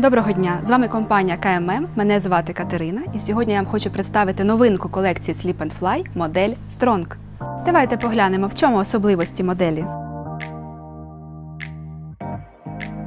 Доброго дня! З вами компанія КММ. Мене звати Катерина, і сьогодні я вам хочу представити новинку колекції Sleep and Fly модель Strong. Давайте поглянемо, в чому особливості моделі.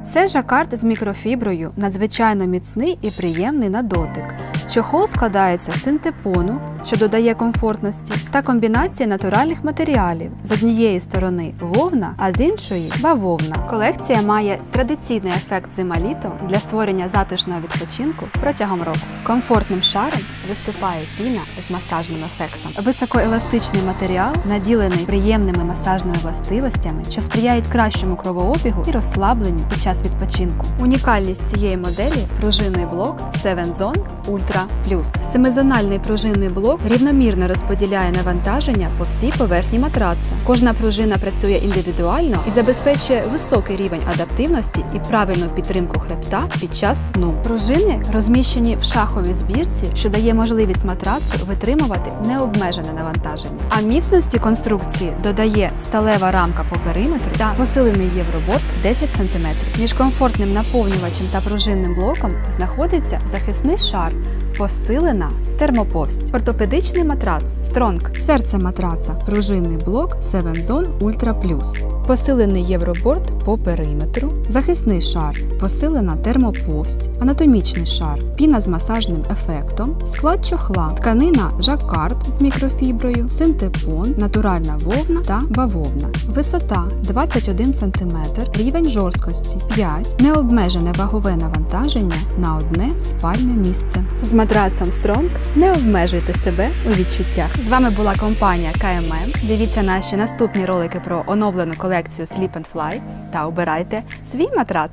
Це жакард з мікрофіброю, надзвичайно міцний і приємний на дотик. Чохол складається з синтепону, що додає комфортності, та комбінації натуральних матеріалів з однієї сторони вовна, а з іншої бавовна. Колекція має традиційний ефект зима-літо для створення затишного відпочинку протягом року. Комфортним шаром виступає піна з масажним ефектом. Високоеластичний матеріал наділений приємними масажними властивостями, що сприяють кращому кровообігу і розслабленню під час відпочинку. Унікальність цієї моделі пружинний блок 7 Zone Ultra Plus. Семизональний пружинний блок рівномірно розподіляє навантаження по всій поверхні матраца. Кожна пружина працює індивідуально і забезпечує високий рівень адаптивності і правильну підтримку хребта під час сну. Пружини розміщені в шаховій збірці, що дає можливість матрацу витримувати необмежене навантаження. А міцності конструкції додає сталева рамка по периметру та посилений євроборт 10 см. Між комфортним наповнювачем та пружинним блоком знаходиться захисний шар, посилена термоповсть, ортопедичний матрац, Strong, серце матраца, пружинний блок 7 Zone Ultra Plus, посилений євроборд по периметру, захисний шар, посилена термоповсть, анатомічний шар, піна з масажним ефектом, склад чохла, тканина жакард з мікрофіброю, синтепон, натуральна вовна та бавовна, висота 21 см, рівень жорсткості 5, необмежене вагове навантаження на одне спальне місце. З матрацом Strong не обмежуйте себе у відчуттях. З вами була компанія КММ. Дивіться наші наступні ролики про оновлену колекцію Sleep and Fly та обирайте свій матрац.